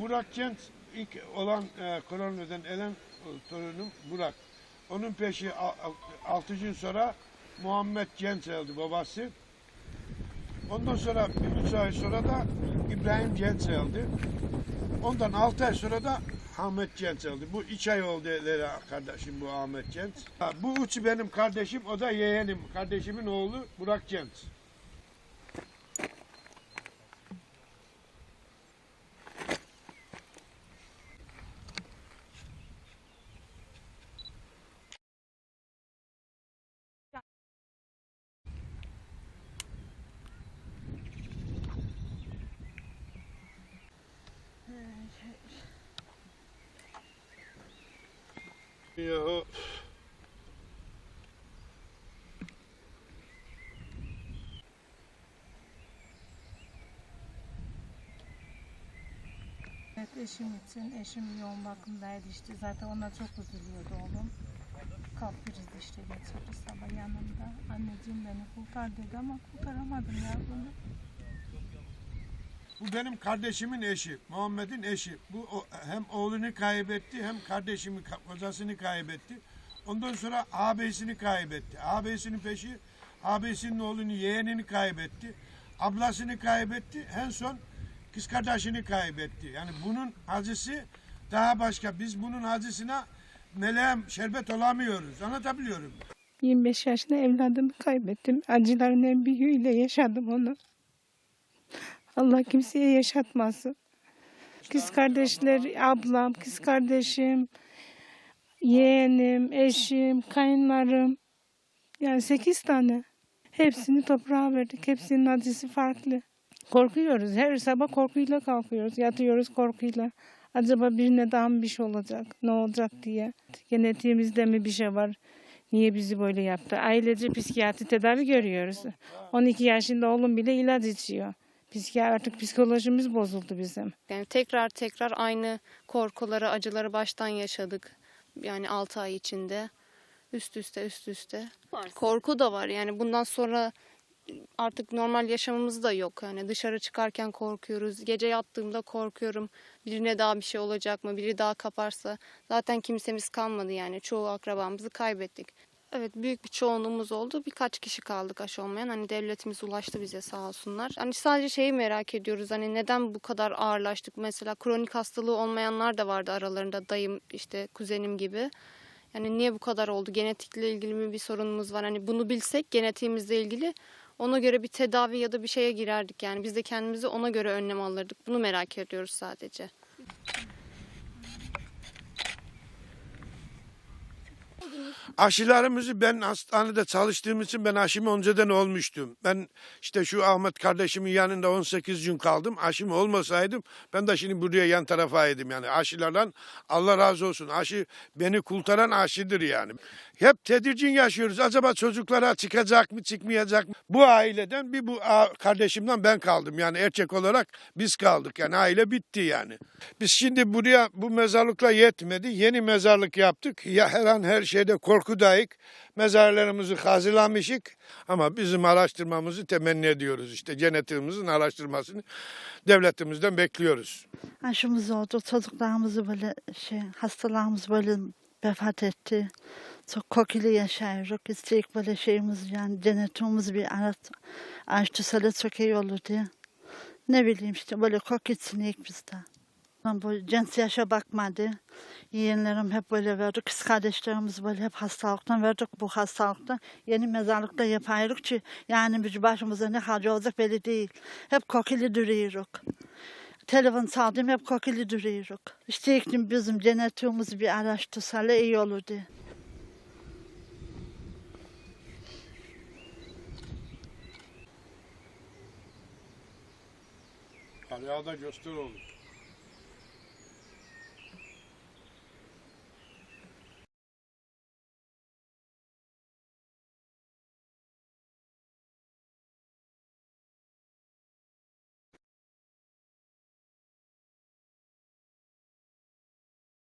Burak Kent ilk olan e, koronadan ölen e, torunum Burak. Onun peşi 6 gün sonra Muhammed Kent oldu babası. Ondan sonra 3 ay sonra da İbrahim Kent oldu. Ondan 6 ay sonra da Ahmet Kent oldu. Bu 2 ay oldu kardeşim bu Ahmet Kent. Bu üçü benim kardeşim, o da yeğenim. Kardeşimin oğlu Burak Kent. Ya Evet eşim için. Eşim yoğun bakımdaydı işte. Zaten ona çok üzülüyordu oğlum. Kalp krizi işte geçirdi sabah yanımda. Anneciğim beni kurtar dedi ama kurtaramadım ya bunu. Bu benim kardeşimin eşi, Muhammed'in eşi. Bu o- hem oğlunu kaybetti hem kardeşimi, ka- kocasını kaybetti. Ondan sonra ağabeyisini kaybetti. Ağabeyisinin peşi, ağabeyisinin oğlunu, yeğenini kaybetti. Ablasını kaybetti. En son kız kardeşini kaybetti. Yani bunun acısı daha başka. Biz bunun acısına meleğim şerbet olamıyoruz. Anlatabiliyorum. 25 yaşında evladımı kaybettim. Acıların en büyüğüyle yaşadım onu. Allah kimseye yaşatmasın. Kız kardeşler, ablam, kız kardeşim, yeğenim, eşim, kayınlarım. Yani sekiz tane. Hepsini toprağa verdik. Hepsinin acısı farklı. Korkuyoruz. Her sabah korkuyla kalkıyoruz. Yatıyoruz korkuyla. Acaba birine daha mı bir şey olacak? Ne olacak diye. Genetiğimizde mi bir şey var? Niye bizi böyle yaptı? Ailece psikiyatri tedavi görüyoruz. 12 yaşında oğlum bile ilaç içiyor. Psikiyatri artık psikolojimiz bozuldu bizim. Yani tekrar tekrar aynı korkuları, acıları baştan yaşadık. Yani 6 ay içinde. Üst üste üst üste. Korku da var. Yani bundan sonra artık normal yaşamımız da yok. Yani dışarı çıkarken korkuyoruz. Gece yattığımda korkuyorum. Birine daha bir şey olacak mı? Biri daha kaparsa. Zaten kimsemiz kalmadı yani. Çoğu akrabamızı kaybettik. Evet büyük bir çoğunluğumuz oldu. Birkaç kişi kaldık aşı olmayan. Hani devletimiz ulaştı bize sağ olsunlar. Hani sadece şeyi merak ediyoruz. Hani neden bu kadar ağırlaştık? Mesela kronik hastalığı olmayanlar da vardı aralarında. Dayım işte kuzenim gibi. Yani niye bu kadar oldu? Genetikle ilgili mi bir sorunumuz var? Hani bunu bilsek genetiğimizle ilgili ona göre bir tedavi ya da bir şeye girerdik. Yani biz de kendimizi ona göre önlem alırdık. Bunu merak ediyoruz sadece. Aşılarımızı ben hastanede çalıştığım için ben aşımı önceden olmuştum. Ben işte şu Ahmet kardeşimin yanında 18 gün kaldım. Aşım olmasaydım ben de şimdi buraya yan tarafaydım yani. Aşılardan Allah razı olsun. Aşı beni kurtaran aşıdır yani. Hep tedirgin yaşıyoruz. Acaba çocuklara çıkacak mı çıkmayacak mı? Bu aileden bir bu kardeşimden ben kaldım. Yani erkek olarak biz kaldık. Yani aile bitti yani. Biz şimdi buraya bu mezarlıkla yetmedi. Yeni mezarlık yaptık. Ya her an her şeyde korkudayık. Mezarlarımızı hazırlamışık. Ama bizim araştırmamızı temenni ediyoruz. İşte genetiğimizin araştırmasını devletimizden bekliyoruz. Aşımız oldu. Çocuklarımız böyle şey, hastalarımız böyle vefat etti. Çok kokili yaşıyoruz. İsteyik böyle şeyimiz yani genetiğimiz bir arat açtırsalar çok iyi olur diye. Ne bileyim işte böyle kok içsinlik bizde. Ben bu cins yaşa bakmadı. Yeğenlerim hep böyle verdi. Kız kardeşlerimiz böyle hep hastalıktan verdik bu hastalıktan. Yeni mezarlıkta yapıyoruz ki yani biz başımıza ne hacı olacak belli değil. Hep kokili duruyoruz. Telefon çaldım hep kokili duruyoruz. İşte iklim bizim genetiğimizi bir araştırsalar iyi olur diye. Kar da göster olur.